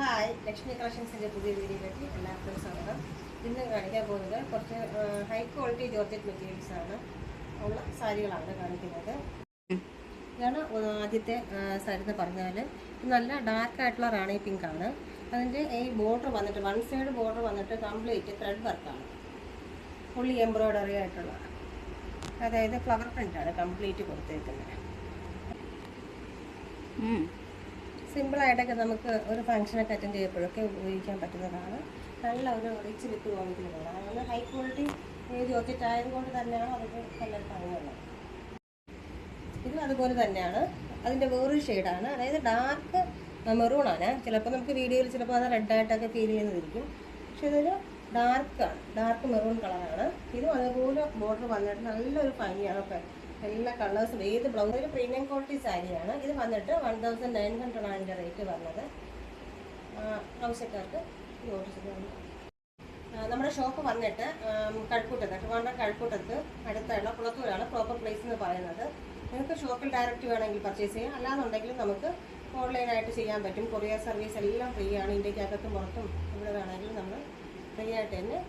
Hi Lakshmi കളക്ഷൻസിന്റെ പുതിയ വീഡിയോയിലേക്ക് എല്ലാവർക്കും സ്വാഗതം. ഇന്ന് കാണിക്കാൻ പോകുന്നത് കുറച്ച് ഹൈ ക്വാളിറ്റി ജോർജറ്റ് മെറ്റീരിയൽസ് ആണ്. ഉള്ള സാരികളാണ് കാണിക്കുന്നത്. ഇതാണ് ആദ്യത്തെ സാരി എന്ന് പറഞ്ഞാൽ. നല്ല ഡാർക്ക് ആയിട്ടുള്ള റാണി പിങ്ക് ആണ്. അതിന്റെ ഈ ബോർഡർ വന്നിട്ട് വൺ സൈഡ് ബോർഡർ വന്നിട്ട് കംപ്ലീറ്റ് ത്രെഡ് വർക്കാണ് ഫുള്ളി എംബ്രോയ്ഡറി ആയിട്ടുള്ള. അതായത് ഫ്ലവർ പ്രിന്റാണ് കംപ്ലീറ്റ് കൊടുത്തേക്കുന്നത്. സിമ്പിളായിട്ടൊക്കെ നമുക്ക് ഒരു ഫംഗ്ഷനൊക്കെ അറ്റൻഡ് ചെയ്യുമ്പോഴൊക്കെ ഉപയോഗിക്കാൻ പറ്റുന്നതാണ്. നല്ല ഒരു റിച്ച് വിത്ത് തോന്നിക്കുന്നതാണ് അതുകൊണ്ട് ഹൈ ക്വാളിറ്റി ജോർജറ്റ് ആയതുകൊണ്ട് തന്നെയാണ് അതൊക്കെ നല്ല ഭംഗിയുള്ളത് ഇതും അതുപോലെ തന്നെയാണ്. അതിന്റെ വേറൊരു ഷെയ്ഡാണ് അതായത് ഡാർക്ക് മെറൂണാണ് ചിലപ്പോൾ നമുക്ക് വീഡിയോയിൽ ചിലപ്പോൾ അത് റെഡായിട്ടൊക്കെ ഫീൽ ചെയ്യുന്നതായിരിക്കും. പക്ഷെ ഇതൊരു ഡാർക്കാണ് ഡാർക്ക് മെറൂൺ കളറാണ് ഇതും അതുപോലെ ബോർഡർ വന്നിട്ട് നല്ലൊരു ഭംഗിയാണ്. എല്ലാ കളേഴ്സും ഏത് ബ്ലൗസ് ഒരു പ്രീമിയം ക്വാളിറ്റി സാരിയാണ് ഇത് വന്നിട്ട് വൺ തൗസൻഡ് നയൻ ഹൺഡ്രഡ് ആണ് അതിന്റെ റേറ്റ് വന്നത് ആവശ്യക്കാർക്ക് നമ്മുടെ ഷോപ്പ് വന്നിട്ട് കഴക്കൂട്ടത്ത് ട്രിവാൻഡ്രം കഴക്കൂട്ടത്ത് അടുത്തുള്ള കുളത്തൂരാണ് പ്രോപ്പർ പ്ലേസ് എന്ന് പറയുന്നത്. നിങ്ങൾക്ക് ഷോപ്പിൽ ഡയറക്റ്റ് വേണമെങ്കിൽ പർച്ചേസ് ചെയ്യാം. അല്ലാന്നുണ്ടെങ്കിൽ നമുക്ക് ഓൺലൈനായിട്ട് ചെയ്യാൻ പറ്റും. കൊറിയർ സർവീസ് എല്ലാം ഫ്രീ ആണ്. ഇന്ത്യക്കകത്തും പുറത്തും ഇവിടെ വേണമെങ്കിലും നമ്മൾ ഫ്രീ ആയിട്ട് തന്നെ